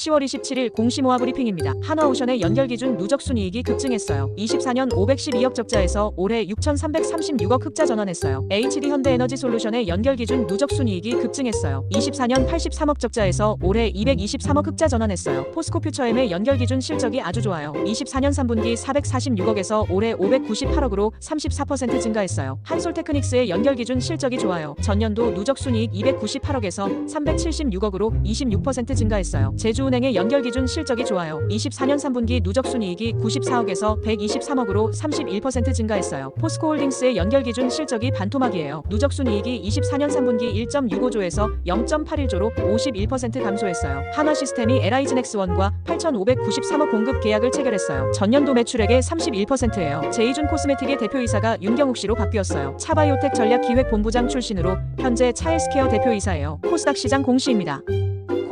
10월 27일 공시모아 브리핑입니다. 한화오션의 연결 기준 누적 순이익이 급증했어요. 24년 512억 적자에서 올해 6,336억 흑자 전환했어요. HD 현대에너지 솔루션의 연결 기준 누적 순이익이 급증했어요. 24년 83억 적자에서 올해 223억 흑자 전환했어요. 포스코 퓨처엠의 연결 기준 실적이 아주 좋아요. 24년 3분기 446억에서 올해 598억으로 34% 증가했어요. 한솔테크닉스의 연결 기준 실적이 좋아요. 전년도 누적 순이익 298억에서 376억으로 26% 증가했어요. 제주 은행의 연결 기준 실적이 좋아요. 24년 3분기 누적 순이익이 94억에서 123억으로 31% 증가했어요. 포스코홀딩스의 연결 기준 실적이 반토막이에요. 누적 순이익이 24년 3분기 1.65조에서 0.81조로 51% 감소했어요. 한화 시스템이 LI진엑스원과 8,593억 공급 계약을 체결했어요. 전년도 매출액의 31%예요. 제이준 코스메틱의 대표이사가 윤경욱 씨로 바뀌었어요. 차바이오텍 전략기획본부장 출신으로 현재 차헬스케어 대표이사예요. 코스닥 시장 공시입니다.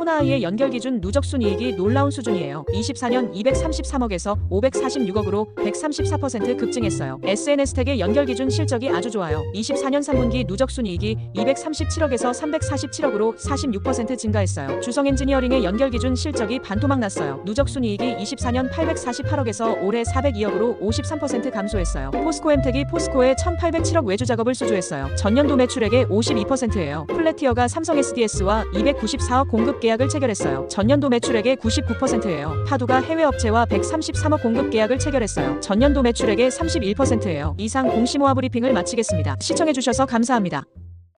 코나아이의 연결 기준 누적 순이익이 놀라운 수준이에요. 24년 233억에서 546억으로 134% 급증했어요. SNS텍의 연결 기준 실적이 아주 좋아요. 24년 3분기 누적 순이익이 237억에서 347억으로 46% 증가했어요. 주성 엔지니어링의 연결 기준 실적이 반토막 났어요. 누적 순이익이 24년 848억에서 올해 402억으로 53% 감소했어요. 포스코엠텍이 포스코에 1,807억 외주 작업을 수주했어요. 전년도 매출액의 52%예요. 플래티어가 삼성 SDS와 294억 공급 계약을 체결했어요. 전년도 매출액의 99%예요. 파두가 해외 업체와 133억 공급 계약을 체결했어요. 전년도 매출액의 31%예요. 이상 공시모아 브리핑을 마치겠습니다. 시청해주셔서 감사합니다.